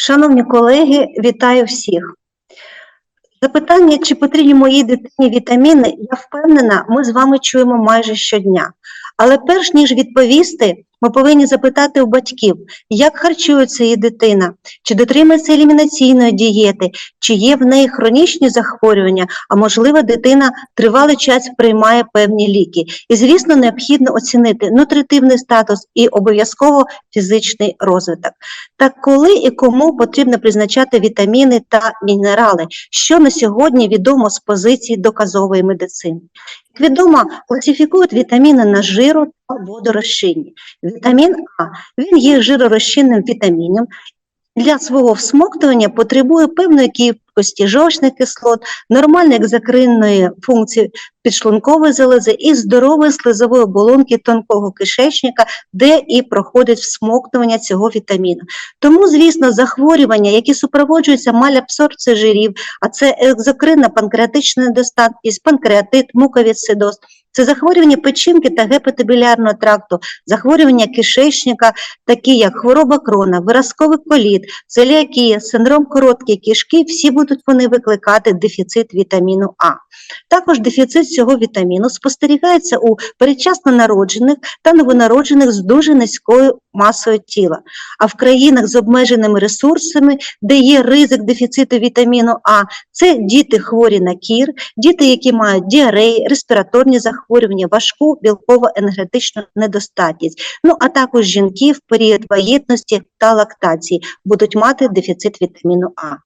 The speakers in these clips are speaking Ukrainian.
Шановні колеги, вітаю всіх. Запитання, чи потрібні моїй дитині вітаміни, я впевнена, ми з вами чуємо майже щодня. Але перш ніж відповісти, ми повинні запитати у батьків, як харчується її дитина, чи дотримується елімінаційної дієти, чи є в неї хронічні захворювання, а можливо, дитина тривалий час приймає певні ліки. І, звісно, необхідно оцінити нутритивний статус і обов'язково фізичний розвиток. Так коли і кому потрібно призначати вітаміни та мінерали, що на сьогодні відомо з позиції доказової медицини. Як відомо, класифікують вітаміни на жиру водорозчинні. Вітамін А він є жиророзчинним вітаміном. Для свого всмоктування потребує певної кількості жовчних кислот, нормальної екзокринної функції підшлункової залози і здорової слизової оболонки тонкого кишечника, де і проходить всмоктування цього вітаміну. Тому, звісно, захворювання, які супроводжуються малябсорбцією жирів, а це екзокринна панкреатична недостатність, панкреатит, муковісцидоз, це захворювання печінки та гепатобілярного тракту, захворювання кишечника, такі як хвороба крона, виразковий коліт, целіакія, синдром короткої кишки, всі будуть вони викликати дефіцит вітаміну А. Також дефіцит цього вітаміну спостерігається у передчасно народжених та новонароджених з дуже низькою масою тіла. А в країнах з обмеженими ресурсами, де є ризик дефіциту вітаміну А, це діти хворі на кір, діти, які мають діареї, респіраторні захворювання, важку білково-енергетичну недостатність. Ну а також жінки в період вагітності та лактації будуть мати дефіцит вітаміну А.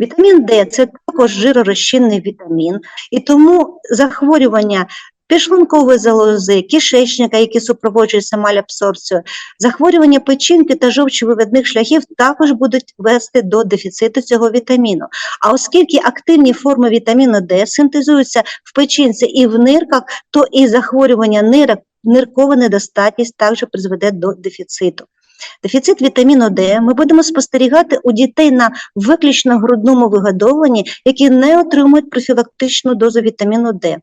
Вітамін Д це також жиророзчинний вітамін, і тому захворювання підшлункової залози, кишечника, які супроводжуються малябсорбцією, захворювання печінки та жовчовивідних шляхів також будуть вести до дефіциту цього вітаміну. А оскільки активні форми вітаміну Д синтезуються в печінці і в нирках, то і захворювання нирок, ниркова недостатність також призведе до дефіциту. Дефіцит вітаміну Д ми будемо спостерігати у дітей на виключно грудному вигодовуванні, які не отримують профілактичну дозу вітаміну Д.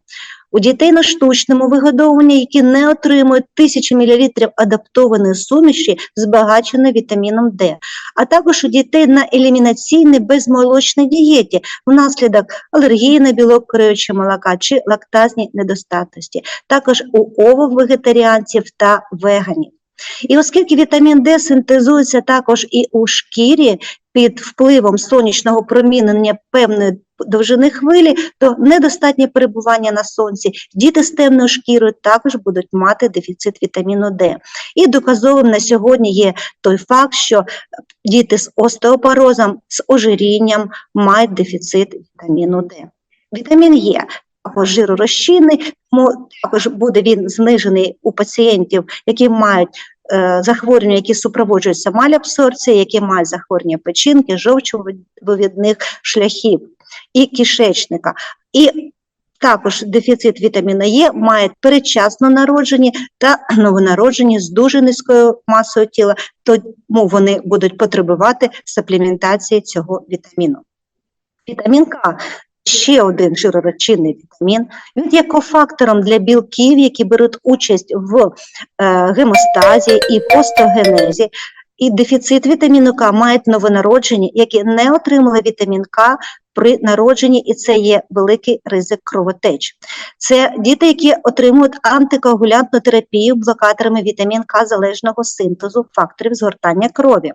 У дітей на штучному вигодовуванні, які не отримують 1000 мл адаптованої суміші, збагаченої вітаміном Д, а також у дітей на елімінаційній безмолочній дієті внаслідок алергії на білок курячого молока чи лактазній недостатності, також у овов-вегетаріанців та веганів. І оскільки вітамін Д синтезується також і у шкірі під впливом сонячного промінення певної довжини хвилі, то недостатнє перебування на сонці, діти з темною шкірою також будуть мати дефіцит вітаміну Д. І доказовим на сьогодні є той факт, що діти з остеопорозом, з ожирінням мають дефіцит вітаміну Д. Вітамін Є також жиророзчинний, тому також буде він знижений у пацієнтів, які мають е, захворювання, які супроводжуються малябсорбцією, які мають захворювання печінки, жовчовивідних шляхів і кишечника. І також дефіцит вітаміну Е мають передчасно народжені та новонароджені з дуже низькою масою тіла, тому вони будуть потребувати суплементації цього вітаміну. Вітамін К ще один жиророзчинний вітамін. Він є кофактором для білків, які беруть участь в е, гемостазі і постогенезі. І дефіцит вітаміну К мають новонароджені, які не отримали вітамін К при народженні, і це є великий ризик кровотеч. Це діти, які отримують антикоагулянтну терапію блокаторами вітамін К залежного синтезу факторів згортання крові.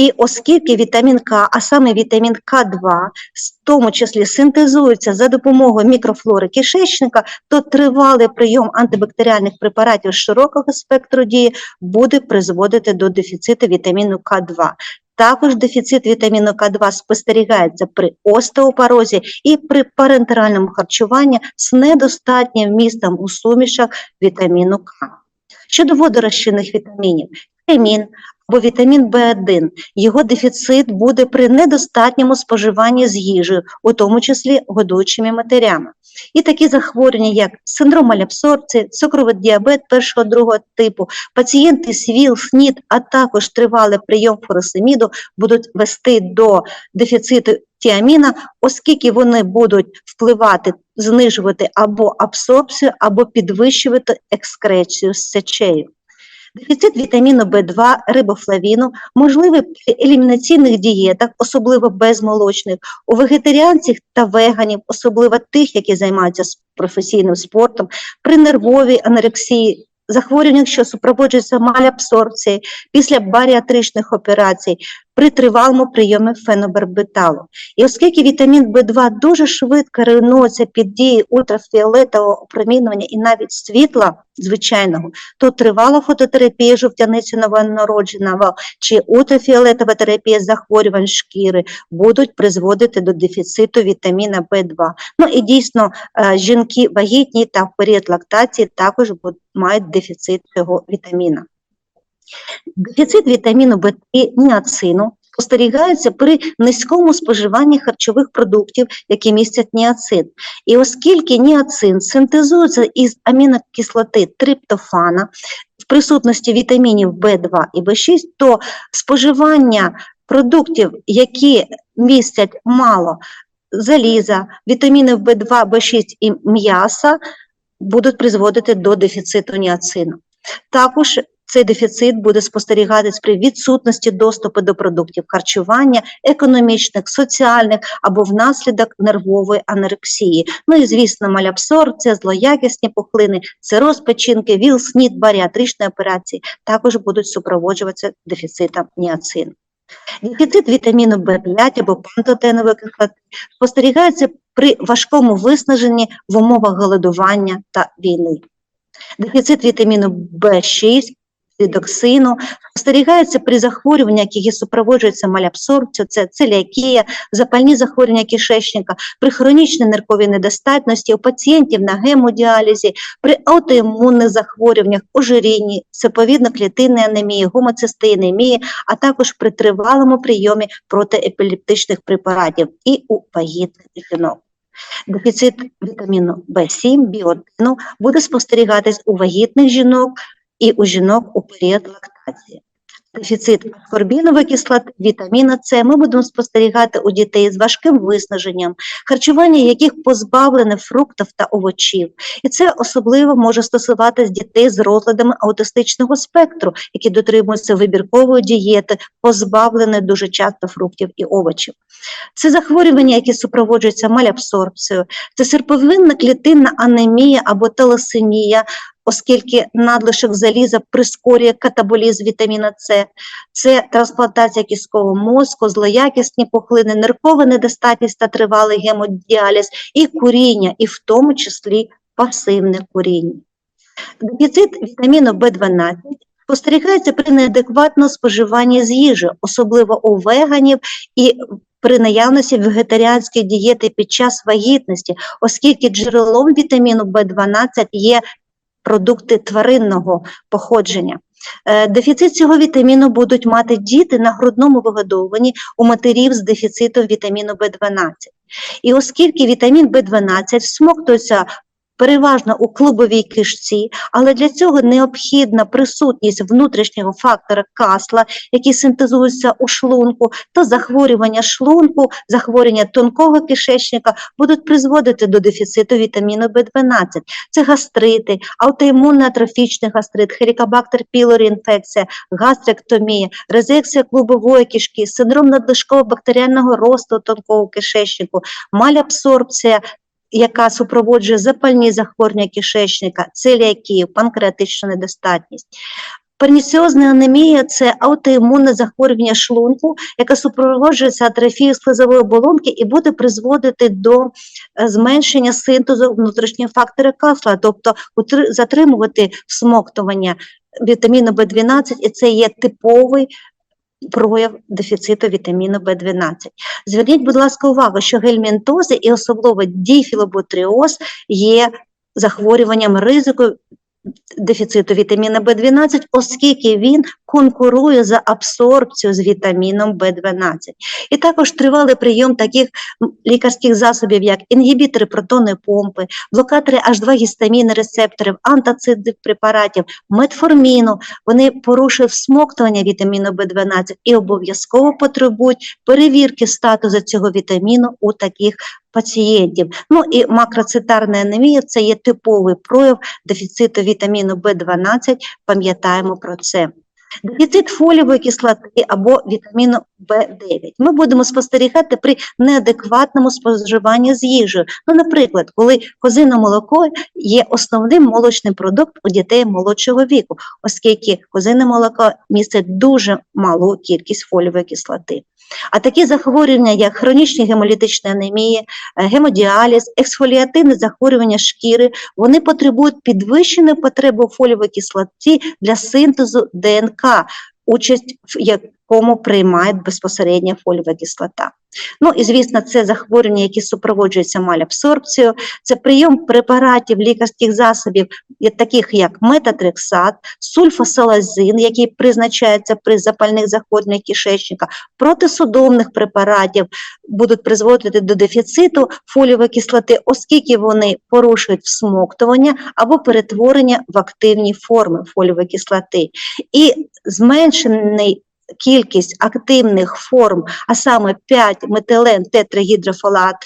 І оскільки вітамін К, а саме вітамін К2, в тому числі синтезується за допомогою мікрофлори кишечника, то тривалий прийом антибактеріальних препаратів широкого спектру дії буде призводити до дефіциту вітаміну К2. Також дефіцит вітаміну К2 спостерігається при остеопорозі і при парентеральному харчуванні з недостатнім вмістом у сумішах вітаміну К. Щодо водорозчинних вітамінів, хемін або вітамін В1, його дефіцит буде при недостатньому споживанні з їжею, у тому числі годуючими матерями. І такі захворювання, як синдром малябсорбції, цукровий діабет першого другого типу, пацієнти з ВІЛ, СНІД, а також тривалий прийом фуросеміду будуть вести до дефіциту тіаміна, оскільки вони будуть впливати, знижувати або абсорбцію, або підвищувати екскрецію з сечею. Дефіцит вітаміну В2, рибофлавіну можливий при елімінаційних дієтах, особливо безмолочних, у вегетаріанців та веганів, особливо тих, які займаються професійним спортом, при нервовій анорексії, захворюваннях, що супроводжуються малябсорбцією, після баріатричних операцій, при тривалому прийомі фенобарбіталу. І оскільки вітамін В2 дуже швидко руйнується під дією ультрафіолетового опромінювання і навіть світла звичайного, то тривала фототерапія жовтяниці новонародженого чи ультрафіолетова терапія захворювань шкіри будуть призводити до дефіциту вітаміна В2. Ну і дійсно е, жінки вагітні та в період лактації також мають дефіцит цього вітаміна. Дефіцит вітаміну В3 ніацину спостерігається при низькому споживанні харчових продуктів, які містять ніацин. І оскільки ніацин синтезується із амінокислоти триптофана в присутності вітамінів В2 і В6, то споживання продуктів, які містять мало заліза, вітамінів В2, В6 і м'яса, будуть призводити до дефіциту ніацину. Також цей дефіцит буде спостерігатись при відсутності доступу до продуктів харчування, економічних, соціальних або внаслідок нервової анорексії. Ну і звісно, малябсорбція, злоякісні пухлини, цироз печінки, ВІЛ, СНІД, баріатричні операції також будуть супроводжуватися дефіцитом ніацину. Дефіцит вітаміну В5 або пантотенової кислоти спостерігається при важкому виснаженні в умовах голодування та війни. Дефіцит вітаміну В6, рідоксину спостерігається при захворюваннях, які супроводжуються малябсорбцією, це целіакія, запальні захворювання кишечника, при хронічній нирковій недостатності, у пацієнтів на гемодіалізі, при аутоімунних захворюваннях, ожирінні, сеповідно-клітинної анемії, гомоцистеїнемії, а також при тривалому прийомі протиепілептичних препаратів і у вагітних жінок. Дефіцит вітаміну В7, біотину буде спостерігатись у вагітних жінок і у жінок у період лактації. Дефіцит аскорбінової кислоти, вітаміна С ми будемо спостерігати у дітей з важким виснаженням, харчування яких позбавлене фруктів та овочів. І це особливо може стосуватись дітей з розладами аутистичного спектру, які дотримуються вибіркової дієти, позбавлені дуже часто фруктів і овочів. Це захворювання, які супроводжуються малябсорбцією, це серповинна клітинна анемія або телосемія, оскільки надлишок заліза прискорює катаболізм вітаміна С, це трансплантація кісткового мозку, злоякісні пухлини, ниркова недостатність та тривалий гемодіаліз і куріння, і в тому числі пасивне куріння. Дефіцит вітаміну В12 спостерігається при неадекватному споживанні з їжі, особливо у веганів і при наявності вегетаріанської дієти під час вагітності, оскільки джерелом вітаміну В12 є продукти тваринного походження. Е, Дефіцит цього вітаміну будуть мати діти на грудному вигодовуванні у матерів з дефіцитом вітаміну В12. І оскільки вітамін В12 всмоктується переважно у клубовій кишці, але для цього необхідна присутність внутрішнього фактора касла, який синтезується у шлунку, то захворювання шлунку, захворювання тонкого кишечника будуть призводити до дефіциту вітаміну В12. Це гастрити, аутоімунний атрофічний гастрит, хелікобактер пілорі інфекція, гастректомія, резекція клубової кишки, синдром надлишкового бактеріального росту тонкого кишечнику, малябсорбція, яка супроводжує запальні захворювання кишечника, целіакію, панкреатичну недостатність. Перніціозна анемія це аутоімунне захворювання шлунку, яке супроводжується атрофією слизової оболонки і буде призводити до е, зменшення синтезу внутрішнього фактора касла, тобто затримувати всмоктування вітаміну В12, і це є типовий прояв дефіциту вітаміну В12. Зверніть, будь ласка, увагу, що гельмінтози і особливо діфілоботріоз є захворюванням ризику дефіциту вітаміна В12, оскільки він конкурує за абсорбцію з вітаміном В12. І також тривалий прийом таких лікарських засобів, як інгібітори протонної помпи, блокатори H2 гістаміни рецепторів, антацидних препаратів, метформіну, вони порушують всмоктування вітаміну В12 і обов'язково потребують перевірки статусу цього вітаміну у таких пацієнтів. Ну і макроцитарна анемія це є типовий прояв дефіциту вітаміну В12, пам'ятаємо про це. Дефіцит фолієвої кислоти або вітаміну В9 ми будемо спостерігати при неадекватному споживанні з їжею. Ну, наприклад, коли козине молоко є основним молочним продуктом у дітей молодшого віку, оскільки козине молоко містить дуже малу кількість фолієвої кислоти. А такі захворювання, як хронічні гемолітичні анемії, е, гемодіаліз, ексфоліативне захворювання шкіри, вони потребують підвищеної потреби у фолієвій кислоті для синтезу ДНК, участь в якому приймає безпосередньо фолієва кислота. Ну і звісно, це захворювання, які супроводжуються малябсорбцією, це прийом препаратів лікарських засобів, таких як метатрексат, сульфасалазин, який призначається при запальних захворюваннях кишечника, протисудомних препаратів будуть призводити до дефіциту фолієвої кислоти, оскільки вони порушують всмоктування або перетворення в активні форми фолієвої кислоти. І зменшений кількість активних форм, а саме 5 метилен тетрагідрофолат,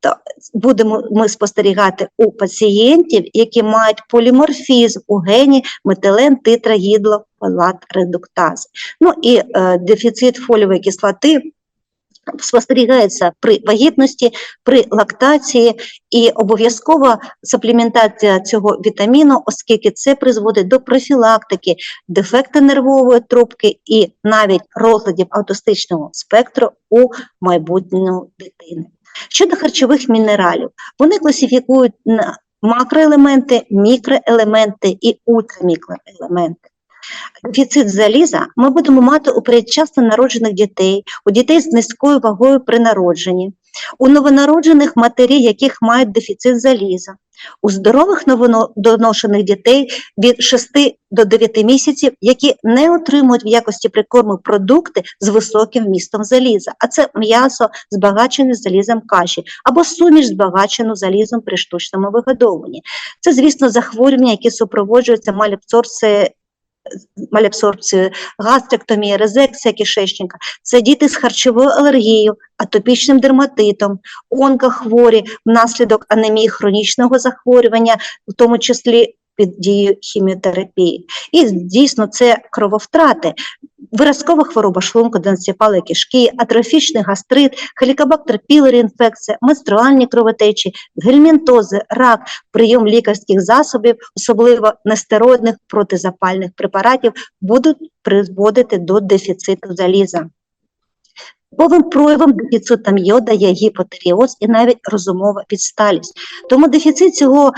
то будемо ми спостерігати у пацієнтів, які мають поліморфізм у гені метилен тетрагідрофолат редуктази. Ну і е, дефіцит фолієвої кислоти спостерігається при вагітності, при лактації і обов'язкова суплементація цього вітаміну, оскільки це призводить до профілактики дефекту нервової трубки і навіть розладів аутистичного спектру у майбутньої дитини. Щодо харчових мінералів, вони класифікують на макроелементи, мікроелементи і ультрамікроелементи. Дефіцит заліза ми будемо мати у передчасно народжених дітей, у дітей з низькою вагою при народженні, у новонароджених матерів, яких мають дефіцит заліза, у здорових новодоношених дітей від 6 до 9 місяців, які не отримують в якості прикорму продукти з високим вмістом заліза, а це м'ясо збагачене залізом каші або суміш збагачену залізом при штучному вигодовуванні. Це, звісно, захворювання, які супроводжуються малябсорцією малябсорбцією, гастректомія, резекція кишечника, це діти з харчовою алергією, атопічним дерматитом, онкохворі внаслідок анемії хронічного захворювання, в тому числі під дією хіміотерапії. І дійсно це крововтрати, виразкова хвороба шлунку, денцефалої кишки, атрофічний гастрит, хелікобактер пілорі інфекція, менструальні кровотечі, гельмінтози, рак, прийом лікарських засобів, особливо нестероїдних протизапальних препаратів, будуть призводити до дефіциту заліза. Типовим проявом дефіциту йода є гіпотеріоз і навіть розумова підсталість. Тому дефіцит цього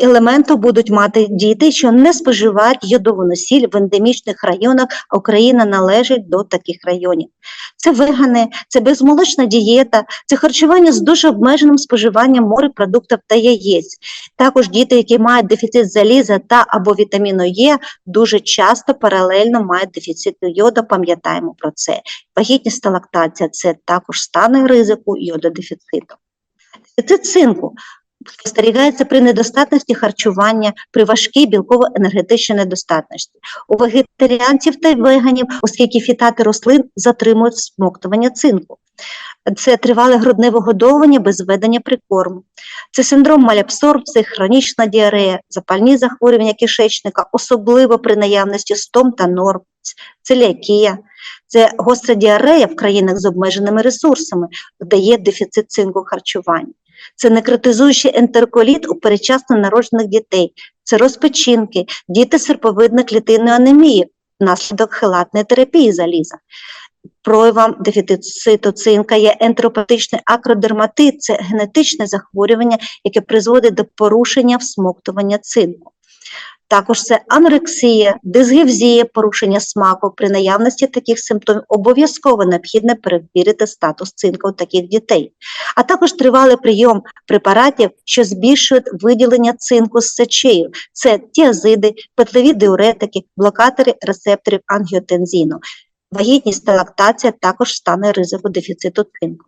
елементу будуть мати діти, що не споживають йодову носіль в ендемічних районах, а Україна належить до таких районів. Це вегани, це безмолочна дієта, це харчування з дуже обмеженим споживанням морепродуктів та яєць. Також діти, які мають дефіцит заліза та або вітаміну Е, дуже часто паралельно мають дефіцит йода, пам'ятаємо про це. Вагітність та лактація – це також стани ризику йододефіциту. Дефіцит цинку спостерігається при недостатності харчування, при важкій білково-енергетичній недостатності. У вегетаріанців та веганів, оскільки фітати рослин затримують всмоктування цинку. Це тривале грудне вигодовування без введення прикорму. Це синдром малябсорбції, хронічна діарея, запальні захворювання кишечника, особливо при наявності стом та норм, целіакія. Це гостра діарея в країнах з обмеженими ресурсами, де є дефіцит цинку харчування це некротизуючий ентерколіт у передчасно народжених дітей, це розпечінки, діти з клітинної анемії внаслідок хелатної терапії заліза. Проявом дефіциту цинка є ентеропатичний акродерматит, це генетичне захворювання, яке призводить до порушення всмоктування цинку. Також це анорексія, дисгевзія, порушення смаку. При наявності таких симптомів обов'язково необхідно перевірити статус цинка у таких дітей, а також тривалий прийом препаратів, що збільшують виділення цинку з сечею. Це тіазиди, петлові диуретики, блокатори рецепторів ангіотензіну. Вагітність та лактація також стане ризику дефіциту цинку.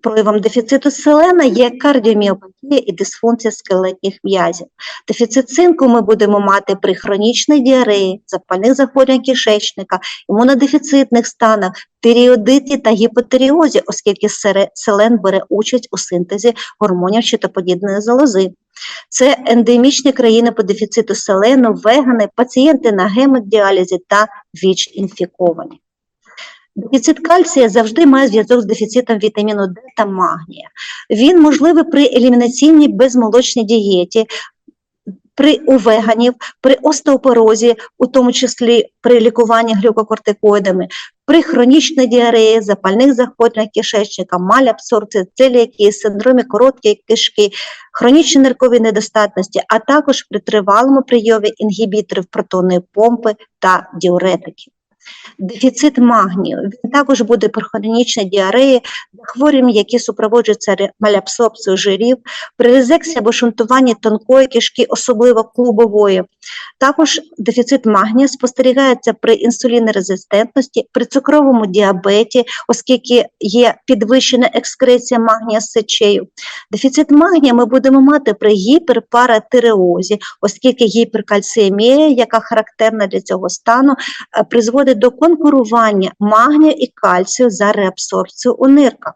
Проявом дефіциту селена є кардіоміопатія і дисфункція скелетних м'язів. Дефіцит цинку ми будемо мати при хронічній діареї, запальних захворювань кишечника, імунодефіцитних станах, тиріодиті та гіпотеріозі, оскільки селен бере участь у синтезі гормонів щитоподібної залози. Це ендемічні країни по дефіциту селену, вегани, пацієнти на гемодіалізі та ВІЧ-інфіковані. Дефіцит кальція завжди має зв'язок з дефіцитом вітаміну Д та магнія. Він можливий при елімінаційній безмолочній дієті, при у при остеопорозі, у тому числі при лікуванні глюкокортикоїдами, при хронічній діареї, запальних захворюваннях кишечника, малябсорбції, целіакії, синдромі короткої кишки, хронічній нирковій недостатності, а також при тривалому прийомі інгібіторів протонної помпи та діуретиків. Дефіцит магнію. Він також буде при хронічній діареї, захворюванням, які супроводжуються ре- жирів, при резексії або шунтуванні тонкої кишки, особливо клубової. Також дефіцит магнію спостерігається при інсулінорезистентності, при цукровому діабеті, оскільки є підвищена екскреція магнія з сечею. Дефіцит магнія ми будемо мати при гіперпаратиреозі, оскільки гіперкальціемія, яка характерна для цього стану, е, призводить до конкурування магнію і кальцію за реабсорбцію у нирках.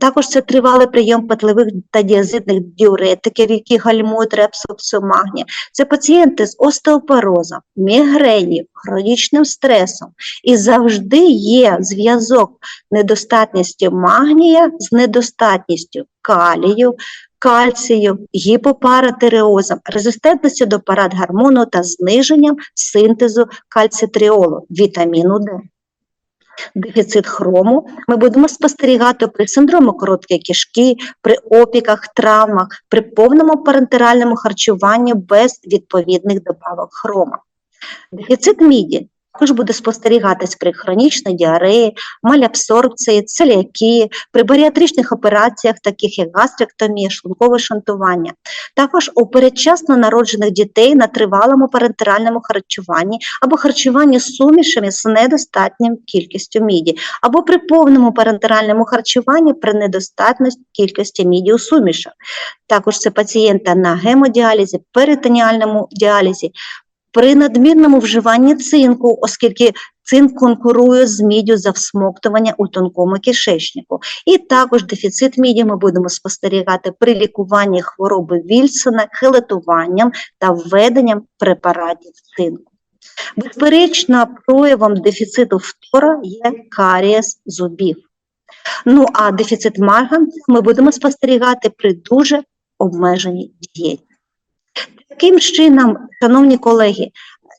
Також це тривалий прийом петлевих та діазитних діуретиків, які гальмують реабсорбцію магнія. Це пацієнти з остеопорозом, мігренів, хронічним стресом. І завжди є зв'язок недостатністю магнія з недостатністю калію, кальцію, гіпопаратиреозом, резистентністю до парадгормону та зниженням синтезу кальцитриолу, вітаміну Д. Дефіцит хрому ми будемо спостерігати при синдрому короткої кишки, при опіках, травмах, при повному парентеральному харчуванні без відповідних добавок хрома. Дефіцит міді також буде спостерігатись при хронічній діареї, малябсорбції, целіакії, при баріатричних операціях, таких як гастректомія, шлункове шунтування. Також у передчасно народжених дітей на тривалому парентеральному харчуванні або харчуванні з сумішами з недостатньою кількістю міді, або при повному парентеральному харчуванні при недостатності кількості міді у сумішах. Також це пацієнта на гемодіалізі, перитоніальному діалізі, при надмірному вживанні цинку, оскільки цинк конкурує з міддю за всмоктування у тонкому кишечнику. І також дефіцит міді ми будемо спостерігати при лікуванні хвороби Вільсона, хелетуванням та введенням препаратів цинку. Безперечно, проявом дефіциту фтора є карієс зубів. Ну а дефіцит марганцю ми будемо спостерігати при дуже обмеженій дієті. Таким чином, шановні колеги,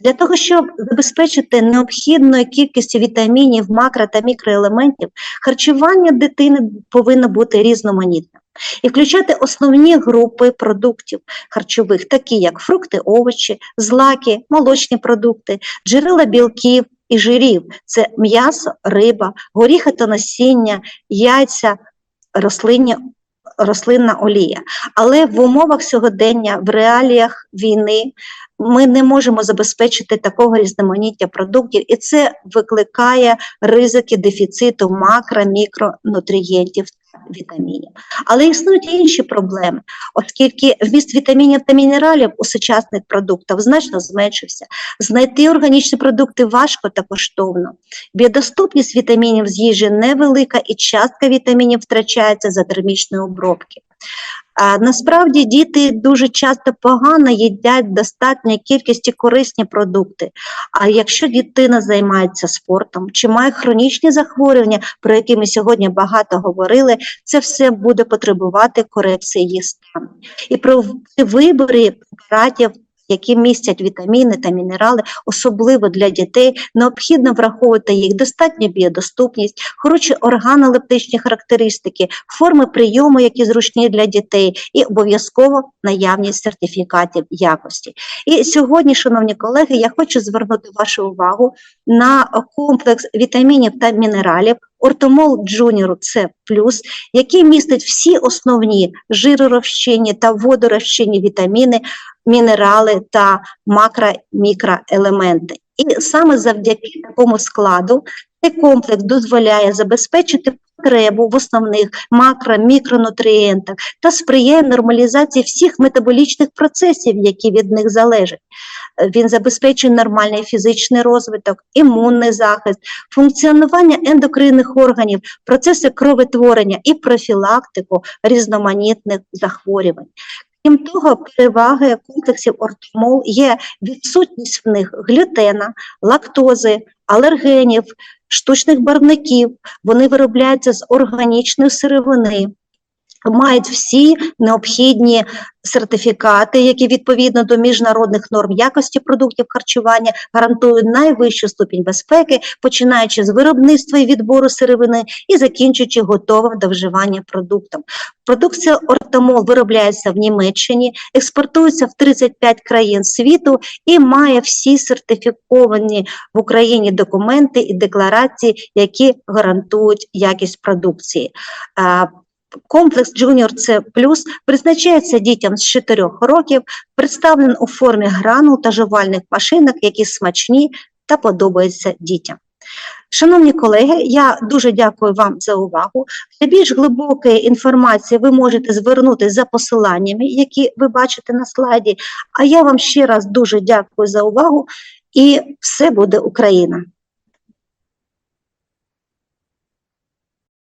для того, щоб забезпечити необхідною кількістю вітамінів, макро та мікроелементів, харчування дитини повинно бути різноманітним і включати основні групи продуктів харчових, такі як фрукти, овочі, злаки, молочні продукти, джерела білків і жирів. Це м'ясо, риба, горіхи та насіння, яйця, рослинні рослинна олія. Але в умовах сьогодення, в реаліях війни, ми не можемо забезпечити такого різноманіття продуктів, і це викликає ризики дефіциту макро, мікронутрієнтів та вітамінів. Але існують інші проблеми, оскільки вміст вітамінів та мінералів у сучасних продуктах значно зменшився. Знайти органічні продукти важко та коштовно. Біодоступність вітамінів з їжі невелика і частка вітамінів втрачається за термічної обробки. Насправді діти дуже часто погано їдять достатньої кількості корисні продукти. А якщо дитина займається спортом чи має хронічні захворювання, про які ми сьогодні багато говорили, це все буде потребувати корекції її стану. І про вибори препаратів які містять вітаміни та мінерали, особливо для дітей, необхідно враховувати їх достатню біодоступність, хороші органолептичні характеристики, форми прийому, які зручні для дітей, і обов'язково наявність сертифікатів якості. І сьогодні, шановні колеги, я хочу звернути вашу увагу на комплекс вітамінів та мінералів. Ортомол Джуніору це плюс, який містить всі основні жиророзчинні та водорозчинні вітаміни, мінерали та макро-мікроелементи. І саме завдяки такому складу цей комплекс дозволяє забезпечити потребу в основних макро- мікронутрієнтах та сприяє нормалізації всіх метаболічних процесів, які від них залежать. Він забезпечує нормальний фізичний розвиток, імунний захист, функціонування ендокринних органів, процеси кроветворення і профілактику різноманітних захворювань. Крім того, переваги комплексів ортомол є відсутність в них глютена, лактози, алергенів, штучних барвників. Вони виробляються з органічної сировини, мають всі необхідні сертифікати, які відповідно до міжнародних норм якості продуктів харчування гарантують найвищу ступінь безпеки, починаючи з виробництва і відбору сировини і закінчуючи готовим до вживання продуктом. Продукція Ортамол виробляється в Німеччині, експортується в 35 країн світу і має всі сертифіковані в Україні документи і декларації, які гарантують якість продукції. Комплекс Junior C призначається дітям з 4 років, представлений у формі гранул та жувальних машинок, які смачні та подобаються дітям. Шановні колеги, я дуже дякую вам за увагу. Для більш глибокої інформації ви можете звернутися за посиланнями, які ви бачите на слайді. А я вам ще раз дуже дякую за увагу і все буде Україна!